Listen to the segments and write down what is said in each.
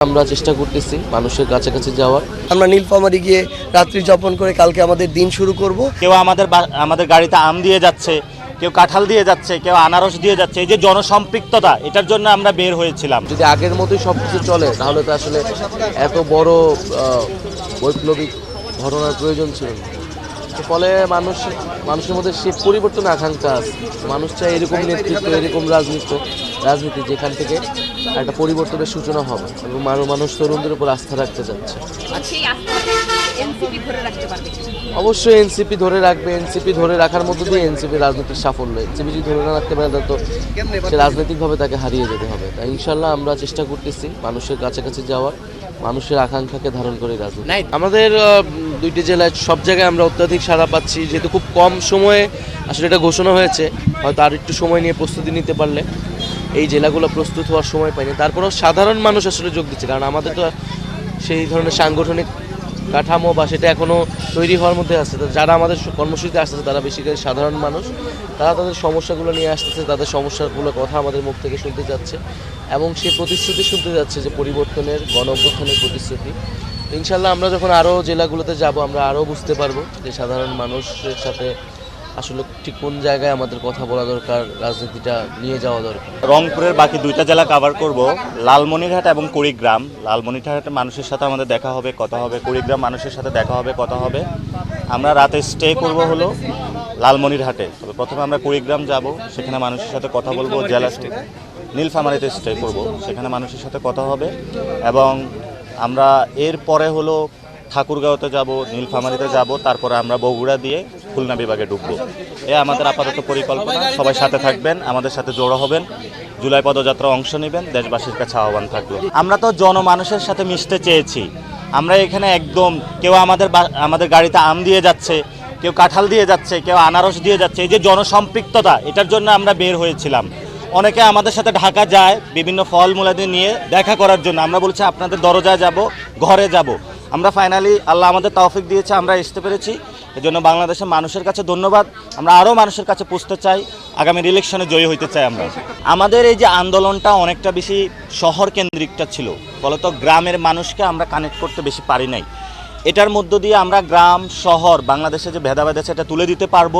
আমরা চেষ্টা করতেছি মানুষের কাছাকাছি যাওয়ার। আমরা নীলফামারি গিয়ে রাত্রি যাপন করে কালকে আমাদের দিন শুরু করব। কেউ আমাদের আমাদের গাড়িতে আম দিয়ে যাচ্ছে কেউ কাঁঠাল দিয়ে যাচ্ছে কেউ আনারস দিয়ে যাচ্ছে। এই যে জনসম্পৃক্ততা এটার জন্য আমরা বের হয়েছিলাম। যদি আগের মতোই সব কিছু চলে তাহলে তো আসলে এত বড় আহ, বৈপ্লবিক ঘটনার প্রয়োজন ছিল না। ফলে মানুষ মানুষের মধ্যে সে পরিবর্তন আকাঙ্ক্ষা আছে। মানুষ চায় এরকম নেতৃত্ব এরকম রাজনীতি রাজনীতি যেখান থেকে একটা পরিবর্তনের সূচনা হবে এবং মানুষ মানুষ তরুণদের উপর আস্থা রাখতে যাচ্ছে? অবশ্যই এনসিপি ধরে রাখবে। এনসিপি ধরে রাখার মধ্য দিয়ে এনসিপি রাজনীতির সাফল্য। এনসিপি যদি ধরে না রাখতে পারে তো সে রাজনৈতিকভাবে তাকে হারিয়ে যেতে হবে। তাই ইনশাল্লাহ আমরা চেষ্টা করতেছি মানুষের কাছাকাছি যাওয়ার। মানুষের আকাঙ্ক্ষাকে ধারণ করে রাজনীতি। আমাদের দুইটি জেলায় সব জায়গায় আমরা অত্যাধিক সাড়া পাচ্ছি যেহেতু খুব কম সময়ে আসলে এটা ঘোষণা হয়েছে। হয়তো আর একটু সময় নিয়ে প্রস্তুতি নিতে পারলে। এই জেলাগুলো প্রস্তুত হওয়ার সময় পাইনি। তারপরেও সাধারণ মানুষ আসলে যোগ দিচ্ছে কারণ আমাদের তো সেই ধরনের সাংগঠনিক কাঠামো বা সেটা এখনও তৈরি হওয়ার মধ্যে তো যারা আমাদের কর্মসূচিতে আসতেছে, তারা বেশিরভাগ সাধারণ মানুষ। তারা তাদের সমস্যাগুলো নিয়ে আসতেছে, তাদের সমস্যাগুলোর কথা আমাদের মুখ থেকে শুনতে যাচ্ছে এবং সেই প্রতিশ্রুতি শুনতে যাচ্ছে যে পরিবর্তনের গণ প্রতিশ্রুতি। ইনশাল্লাহ আমরা যখন আরও জেলাগুলোতে যাব, আমরা আরও বুঝতে পারব যে সাধারণ মানুষের সাথে আসলে ঠিক কোন জায়গায় আমাদের কথা বলা দরকার রাজনীতিটা নিয়ে যাওয়া দরকার? রংপুরের বাকি দুইটা জেলা কভার করব লালমনিরহাট এবং কুড়িগ্রাম। লালমনিরহাটের মানুষের সাথে আমাদের দেখা হবে কথা হবে। কুড়িগ্রাম মানুষের সাথে দেখা হবে কথা হবে। আমরা রাতে স্টে করব হলো লালমনিরহাটে। তবে প্রথমে আমরা কুড়িগ্রাম যাব সেখানে মানুষের সাথে কথা বলব জেলা নীলফামারিতে স্টে করব সেখানে মানুষের সাথে কথা হবে। এবং আমরা এর পরে হলো ঠাকুরগাঁওতে যাব, নীলফামারিতে যাব, তারপরে আমরা বগুড়া দিয়ে খুলনা বিভাগে ঢুকবো। এ আমাদের আপাতত পরিকল্পনা। সবাই সাথে থাকবেন, আমাদের সাথে জড়ো হবেন, জুলাই পদযাত্রা অংশ নেবেন, দেশবাসীর কাছে আহ্বান থাকল। আমরা তো জনমানুষের সাথে মিশতে চেয়েছি। আমরা এখানে একদম কেউ আমাদের আমাদের গাড়িতে আম দিয়ে যাচ্ছে, কেউ কাঁঠাল দিয়ে যাচ্ছে, কেউ আনারস দিয়ে যাচ্ছে, এই যে জনসম্পৃক্ততা, এটার জন্য আমরা বের হয়েছিলাম। অনেকে আমাদের সাথে ঢাকা যায়, বিভিন্ন ফল মূলাদি নিয়ে দেখা করার জন্য। আমরা বলছি, আপনাদের দরজায় যাব, ঘরে যাব। আমরা ফাইনালি আল্লাহ আমাদের তৌফিক দিয়েছে, আমরা আসতে পেরেছি। এজন্য বাংলাদেশের মানুষের কাছে ধন্যবাদ। আমরা আরও মানুষের কাছে পুষতে চাই। আগামী ইলেকশনে জয়ী হইতে চাই আমরা। আমাদের এই যে আন্দোলনটা অনেকটা বেশি শহর কেন্দ্রিকটা ছিল। ফলত গ্রামের মানুষকে আমরা কানেক্ট করতে বেশি পারি নাই। এটার মধ্য দিয়ে আমরা গ্রাম, শহর, বাংলাদেশে যে ভেদাভেদ আছে এটা তুলে দিতে পারব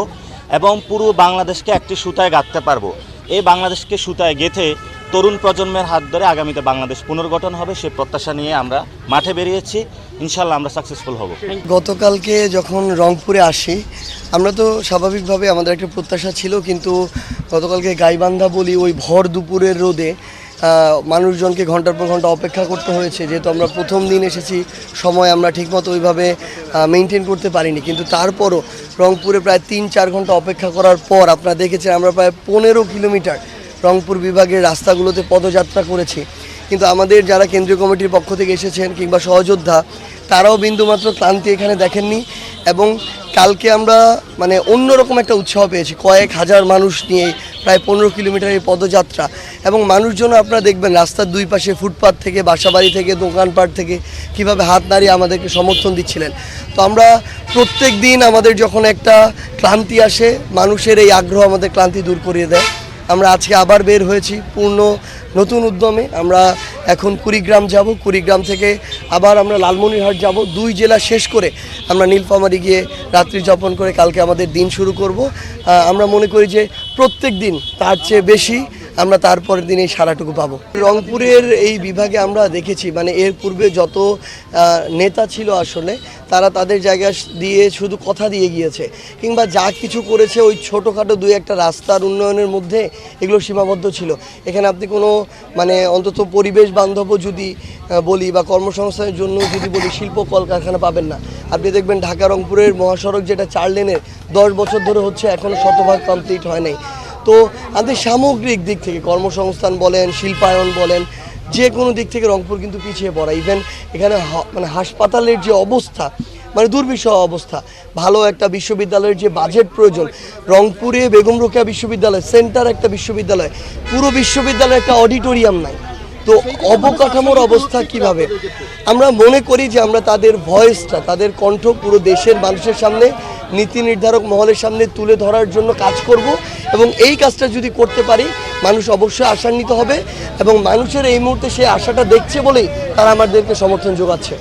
এবং পুরো বাংলাদেশকে একটি সুতায় গাঁথতে পারব। এই বাংলাদেশকে সুতায় গেথে তরুণ প্রজন্মের হাত ধরে আগামীতে বাংলাদেশ পুনর্গঠন হবে, সে প্রত্যাশা নিয়ে আমরা মাঠে বেরিয়েছি। ইনশাল্লাহ আমরা সাকসেসফুল হব। গতকালকে যখন রংপুরে আসি, আমরা তো স্বাভাবিকভাবে আমাদের একটা প্রত্যাশা ছিল, কিন্তু গতকালকে গাইবান্ধা বলি ওই ভর দুপুরের রোদে মানুষজনকে ঘণ্টার পর ঘণ্টা অপেক্ষা করতে হয়েছে। যেহেতু আমরা প্রথম দিন এসেছি, সময় আমরা ঠিকমতো ওইভাবে মেনটেন করতে পারিনি। কিন্তু তারপরও রংপুরে প্রায় তিন চার ঘণ্টা অপেক্ষা করার পর আপনারা দেখেছেন আমরা প্রায় পনেরো কিলোমিটার রংপুর বিভাগের রাস্তাগুলোতে পদযাত্রা করেছি। কিন্তু আমাদের যারা কেন্দ্রীয় কমিটির পক্ষ থেকে এসেছেন কিংবা সহযোদ্ধা, তারাও বিন্দুমাত্র ক্লান্তি এখানে দেখেননি এবং কালকে আমরা মানে অন্যরকম একটা উৎসাহ পেয়েছি। কয়েক হাজার মানুষ নিয়ে প্রায় পনেরো কিলোমিটার এই পদযাত্রা এবং মানুষজন আপনারা দেখবেন রাস্তার দুই পাশে ফুটপাথ থেকে, বাসাবাড়ি থেকে, দোকানপাট থেকে কীভাবে হাত নাড়িয়ে আমাদেরকে সমর্থন দিচ্ছিলেন। তো আমরা প্রত্যেক দিন আমাদের যখন একটা ক্লান্তি আসে, মানুষের এই আগ্রহ আমাদের ক্লান্তি দূর করিয়ে দেয়। আমরা আজকে আবার বের হয়েছি পূর্ণ নতুন উদ্যমে। আমরা এখন কুড়িগ্রাম যাব, কুড়িগ্রাম থেকে আবার আমরা লালমনিরহাট যাব। দুই জেলা শেষ করে আমরা নীলফামারি গিয়ে রাত্রি যাপন করে কালকে আমাদের দিন শুরু করব। আমরা মনে করি যে প্রত্যেক দিন তার চেয়ে বেশি আমরা তারপরের দিন এই সারাটুকু পাবো। রংপুরের এই বিভাগে আমরা দেখেছি মানে এর পূর্বে যত নেতা ছিল আসলে, তারা তাদের জায়গা দিয়ে শুধু কথা দিয়ে গিয়েছে। কিংবা যা কিছু করেছে ওই ছোটোখাটো দুই একটা রাস্তার উন্নয়নের মধ্যে এগুলো সীমাবদ্ধ ছিল। এখানে আপনি কোনো মানে অন্তত পরিবেশ বান্ধব যদি বলি বা কর্মসংস্থানের জন্য যদি বলি, শিল্প কলকারখানা পাবেন না। আপনি দেখবেন ঢাকা রংপুরের মহাসড়ক যেটা চার লেনের, দশ বছর ধরে হচ্ছে এখনও শতভাগ কমপ্লিট হয় নাই। তো আমাদের সামগ্রিক দিক থেকে কর্মসংস্থান বলেন, শিল্পায়ন বলেন, যে কোনো দিক থেকে রংপুর কিন্তু পিছিয়ে পড়া। ইভেন এখানে মানে হাসপাতালের যে অবস্থা মানে দুর্বিষহ অবস্থা, ভালো একটা বিশ্ববিদ্যালয়ের যে বাজেট প্রয়োজন, রংপুরে বেগম রোকেয়া বিশ্ববিদ্যালয়, সেন্টার একটা বিশ্ববিদ্যালয়, পুরো বিশ্ববিদ্যালয়ের একটা অডিটোরিয়াম নাই। তো অবকাঠামোর অবস্থা কীভাবে? আমরা মনে করি যে আমরা তাদের ভয়েসটা, তাদের কণ্ঠ পুরো দেশের মানুষের সামনে, নীতি নির্ধারক মহলের সামনে তুলে ধরার জন্য কাজ করব এবং এই কাজটা যদি করতে পারি, মানুষ অবশ্যই আশান্বিত হবে এবং মানুষের এই মুহূর্তে সেই আশাটা দেখছে বলেই তারা আমাদেরকে সমর্থন যোগাচ্ছে।